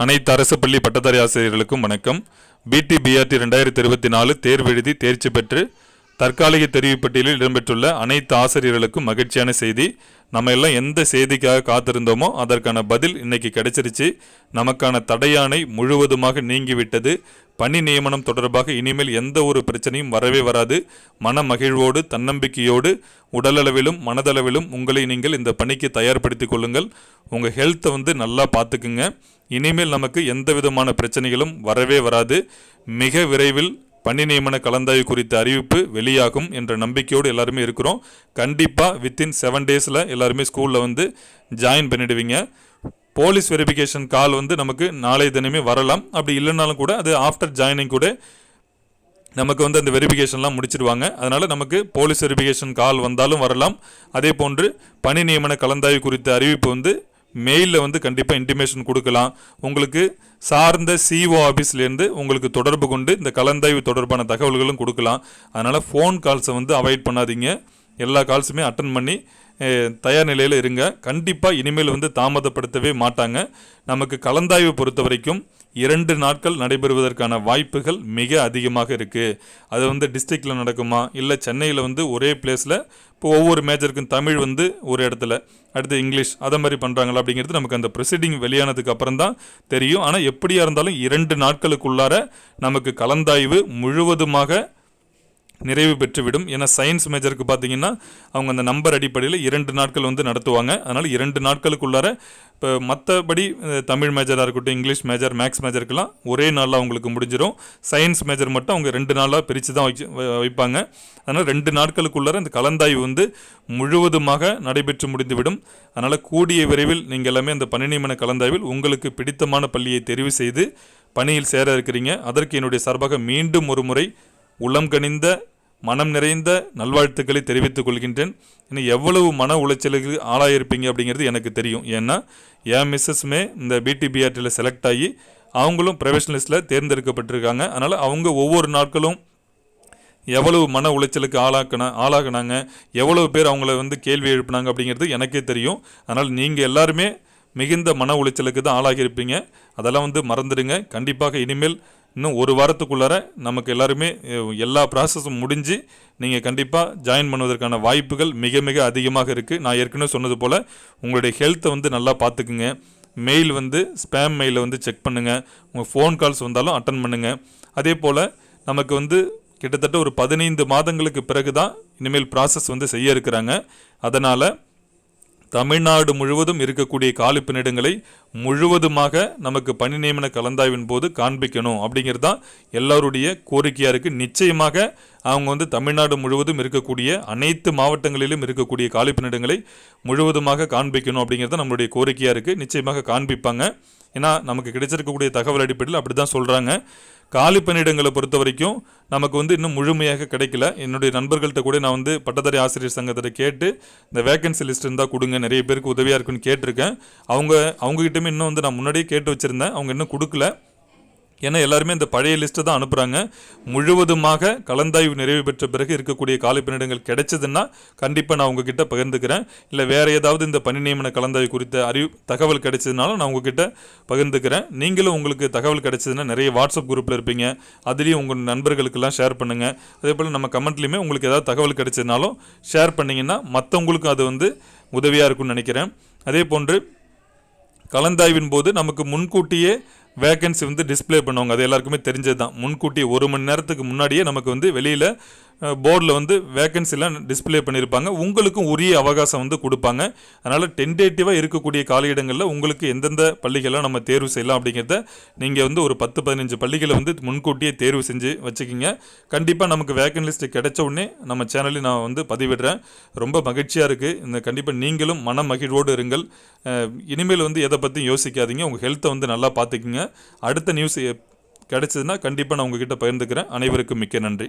அனைத்து அரசு பள்ளி பட்டதாரி ஆசிரியர்களுக்கும் வணக்கம். பிடி பிஆர்டி ரெண்டாயிரத்தி இருபத்தி நாலு தேர்வு எழுதி தேர்ச்சி பெற்று தற்காலிக தெரிவு பட்டியலில் இடம்பெற்றுள்ள அனைத்து ஆசிரியர்களுக்கும் மகிழ்ச்சியான செய்தி. நம்ம எல்லாம் எந்த செய்திக்காக காத்திருந்தோமோ அதற்கான பதில் இன்னைக்கு கிடைச்சிருச்சு. நமக்கான தடையானை முழுவதுமாக நீங்கிவிட்டது. பணி நியமனம் தொடர்பாக இனிமேல் எந்த ஒரு பிரச்சனையும் வரவே வராது. மன மகிழ்வோடு தன்னம்பிக்கையோடு உடலளவிலும் மனதளவிலும் உங்களை நீங்கள் இந்த பணிக்கு தயார்படுத்தி கொள்ளுங்கள். உங்கள் ஹெல்த்தை வந்து நல்லா பார்த்துக்குங்க. இனிமேல் நமக்கு எந்த விதமான பிரச்சனைகளும் வரவே வராது. மிக விரைவில் பணி நியமன கலந்தாய்வு குறித்த அறிவிப்பு வெளியாகும் என்ற நம்பிக்கையோடு எல்லாருமே இருக்கிறோம். கண்டிப்பாக வித்தின் செவன் டேஸில் எல்லாருமே ஸ்கூலில் வந்து ஜாயின் பண்ணிடுவீங்க. போலீஸ் வெரிஃபிகேஷன் கால் வந்து நமக்கு நாளை தினமே வரலாம். அப்படி இல்லைனாலும் கூட அது ஆஃப்டர் ஜாயினிங் கூட நமக்கு வந்து அந்த வெரிஃபிகேஷன்லாம் முடிச்சிருவாங்க. அதனால் நமக்கு போலீஸ் வெரிஃபிகேஷன் கால் வந்தாலும் வரலாம். அதே போன்று பணி நியமன கலந்தாய்வு குறித்த அறிவிப்பு வந்து மெயிலில் வந்து கண்டிப்பாக இன்டிமேஷன் கொடுக்கலாம். உங்களுக்கு சார்ந்த சிஓ ஆஃபீஸ்லேருந்து உங்களுக்கு தொடர்பு கொண்டு இந்த கலந்தாய்வு தொடர்பான தகவல்களும் கொடுக்கலாம். அதனால் ஃபோன் கால்ஸை வந்து அவாய்ட் பண்ணாதீங்க. எல்லா கால்ஸுமே அட்டன் பண்ணி தயார் நிலையில் இருங்க. கண்டிப்பாக இனிமேல் வந்து தாமதப்படுத்தவே மாட்டாங்க. நமக்கு கலந்தாய்வு பொறுத்த வரைக்கும் இரண்டு நாட்கள் நடைபெறுவதற்கான வாய்ப்புகள் மிக அதிகமாக இருக்குது அது வந்து டிஸ்ட்ரிக்டில் நடக்குமா? இல்லை சென்னையில் வந்து ஒரே பிளேஸில் இப்போ ஒவ்வொரு மேஜருக்கும் தமிழ் வந்து ஒரு இடத்துல அடுத்து இங்கிலீஷ் அதை மாதிரி பண்ணுறாங்களா அப்படிங்கிறது நமக்கு அந்த ப்ரொசீடிங் வெளியானதுக்கு அப்புறம் தான் தெரியும். ஆனால் எப்படியா இருந்தாலும் இரண்டு நாட்களுக்குள்ளார நமக்கு கலந்தாய்வு முழுவதுமாக நிறைவு பெற்றுவிடும். ஏன்னா சயின்ஸ் மேஜருக்கு பார்த்தீங்கன்னா அவங்க அந்த நம்பர் அடிப்படையில் இரண்டு நாட்கள் வந்து நடத்துவாங்க. அதனால் இரண்டு நாட்களுக்குள்ளார இப்போ மற்றபடி தமிழ் மேஜராக இருக்கட்டும் இங்கிலீஷ் மேஜர் மேக்ஸ் மேஜருக்கெல்லாம் ஒரே நாளில் அவங்களுக்கு முடிஞ்சிடும் சயின்ஸ் மேஜர் மட்டும் அவங்க ரெண்டு நாளாக பிரித்து தான் வைக்க வ- வைப்பாங்க. அதனால் ரெண்டு நாட்களுக்குள்ளார இந்த கலந்தாய்வு வந்து முழுவதுமாக நடைபெற்று முடிந்துவிடும். அதனால் கூடிய விரைவில் நீங்கள் எல்லாமே அந்த பணிநியமன கலந்தாய்வில் உங்களுக்கு பிடித்தமான பள்ளியை தெரிவு செய்து பணியில் சேர இருக்கிறீங்க. அதற்கு என்னுடைய சார்பாக மீண்டும் ஒரு முறை உளம் கனிந்த மனம் நிறைந்த நல்வாழ்த்துக்களை தெரிவித்துக் கொள்கின்றேன். இன்னும் எவ்வளவு மன உளைச்சலுக்கு ஆளாயிருப்பீங்க அப்படிங்கிறது எனக்கு தெரியும். ஏன்னா என் மிஸ்ஸஸ்மே இந்த பிடிபிஆர்டியில் செலக்ட் ஆகி அவங்களும் ப்ரொஃபஷனலிஸ்டில் தேர்ந்தெடுக்கப்பட்டிருக்காங்க. அதனால் அவங்க ஒவ்வொரு நாட்களும் எவ்வளவு மன உளைச்சலுக்கு ஆளாக்கின ஆளாகினாங்க எவ்வளவு பேர் அவங்கள வந்து கேள்வி எழுப்பினாங்க அப்படிங்கிறது எனக்கே தெரியும். அதனால் நீங்கள் எல்லாருமே மிகுந்த மன உளைச்சலுக்கு தான் ஆளாகியிருப்பீங்க. அதெல்லாம் வந்து மறந்துடுங்க. கண்டிப்பாக இனிமேல் இன்னும் ஒரு வாரத்துக்குள்ளார நமக்கு எல்லாருமே எல்லா ப்ராசஸும் முடிஞ்சு நீங்கள் கண்டிப்பாக ஜாயின் பண்ணுவதற்கான வாய்ப்புகள் மிக மிக அதிகமாக இருக்குது நான் ஏற்கனவே சொன்னது போல் உங்களுடைய ஹெல்த்தை வந்து நல்லா பார்த்துக்குங்க மெயில் வந்து ஸ்பேம் மெயிலை வந்து செக் பண்ணுங்கள் உங்கள் ஃபோன் கால்ஸ் வந்தாலும் அட்டன் பண்ணுங்கள் அதே போல் நமக்கு வந்து கிட்டத்தட்ட ஒரு பதினைந்து மாதங்களுக்கு பிறகு தான் இனிமேல் ப்ராசஸ் வந்து செய்ய இருக்கிறாங்க. அதனால் தமிழ்நாடு முழுவதும் இருக்கக்கூடிய காலி பணியிடங்களை முழுவதுமாக நமக்கு பணி நியமன கலந்தாய்வின் போது காண்பிக்கணும் அப்படிங்கிறது தான் எல்லாருடைய கோரிக்கையாக இருக்குது நிச்சயமாக அவங்க வந்து தமிழ்நாடு முழுவதும் இருக்கக்கூடிய அனைத்து மாவட்டங்களிலும் இருக்கக்கூடிய காலி பணியிடங்களை முழுவதுமாக காண்பிக்கணும் அப்படிங்கிறது தான் நம்மளுடைய கோரிக்கையாக இருக்குது நிச்சயமாக காண்பிப்பாங்க. ஏன்னா நமக்கு கிடைச்சிருக்கக்கூடிய தகவல் அடிப்படையில் அப்படி தான் சொல்கிறாங்க காலி பணியிடங்களை பொறுத்த வரைக்கும் நமக்கு வந்து இன்னும் முழுமையாக கிடைக்கல. என்னுடைய நண்பர்கள்ட்ட கூட நான் வந்து பட்டதாரி ஆசிரியர் சங்கத்தை கேட்டு இந்த வேக்கன்சி லிஸ்ட் இருந்தால் கொடுங்க நிறைய பேருக்கு உதவியாக இருக்குன்னு கேட்டிருக்கேன். அவங்க இன்னும் வந்து நான் முன்னாடியே கேட்டு வச்சுருந்தேன். அவங்க இன்னும் கொடுக்கல. ஏன்னா எல்லாருமே இந்த பழைய லிஸ்ட்டை தான் அனுப்புகிறாங்க முழுவதுமாக கலந்தாய்வு நிறைவு பெற்ற பிறகு இருக்கக்கூடிய காலி பணியிடங்கள் கிடைச்சதுன்னா கண்டிப்பாக நான் உங்ககிட்ட பகிர்ந்துக்கிறேன். இல்லை வேறு ஏதாவது இந்த பணி நியமன கலந்தாய்வு குறித்த அறிவு தகவல் கிடைச்சதுனாலும் நான் உங்ககிட்ட பகிர்ந்துக்கிறேன். நீங்களும் உங்களுக்கு தகவல் கிடைச்சதுன்னா நிறைய வாட்ஸ்அப் குரூப்பில் இருப்பீங்க. அதுலேயும் உங்கள் நண்பர்களுக்கெல்லாம் ஷேர் பண்ணுங்கள் அதே போல் நம்ம கமெண்ட்லேயுமே உங்களுக்கு ஏதாவது தகவல் கிடைச்சதுனாலும் ஷேர் பண்ணிங்கன்னா மற்றவங்களுக்கும் அது வந்து உதவியாக இருக்கும்னு நினைக்கிறேன். அதே போன்று கலந்தாய்வின் போது நமக்கு முன்கூட்டியே வேகன்சி வந்து டிஸ்பிளே பண்ணுவாங்க. அது எல்லாருக்குமே தெரிஞ்சது தான் முன்கூட்டியே ஒரு மணி நேரத்துக்கு முன்னாடியே நமக்கு வந்து வெளியில் போர்டில் வந்து வேகன்சிலாம் டிஸ்பிளே பண்ணியிருப்பாங்க. உங்களுக்கும் உரிய அவகாசம் வந்து கொடுப்பாங்க. அதனால் டென்டேட்டிவாக இருக்கக்கூடிய காலியிடங்களில் உங்களுக்கு எந்தெந்த பள்ளிகள்லாம் நம்ம தேர்வு செய்யலாம் அப்படிங்கிறத நீங்கள் வந்து ஒரு பத்து பதினஞ்சு பள்ளிகளை வந்து முன்கூட்டியே தேர்வு செஞ்சு வச்சுக்கிங்க. கண்டிப்பாக நமக்கு வேகன் லிஸ்ட் கிடைச்ச உடனே நம்ம சேனலில் நான் வந்து பதிவிடுறேன். ரொம்ப மகிழ்ச்சியாக இருக்குது இந்த கண்டிப்பாக நீங்களும் மன மகிழ்வோடு இருங்கள். இனிமேல் வந்து எதை பற்றியும் யோசிக்காதீங்க. உங்கள் ஹெல்த்தை வந்து நல்லா பார்த்துக்குங்க அடுத்த நியூஸ் கிடைச்சதுன்னா கண்டிப்பாக நான் உங்ககிட்ட பகிர்ந்துக்கிறேன். அனைவருக்கும் மிக்க நன்றி.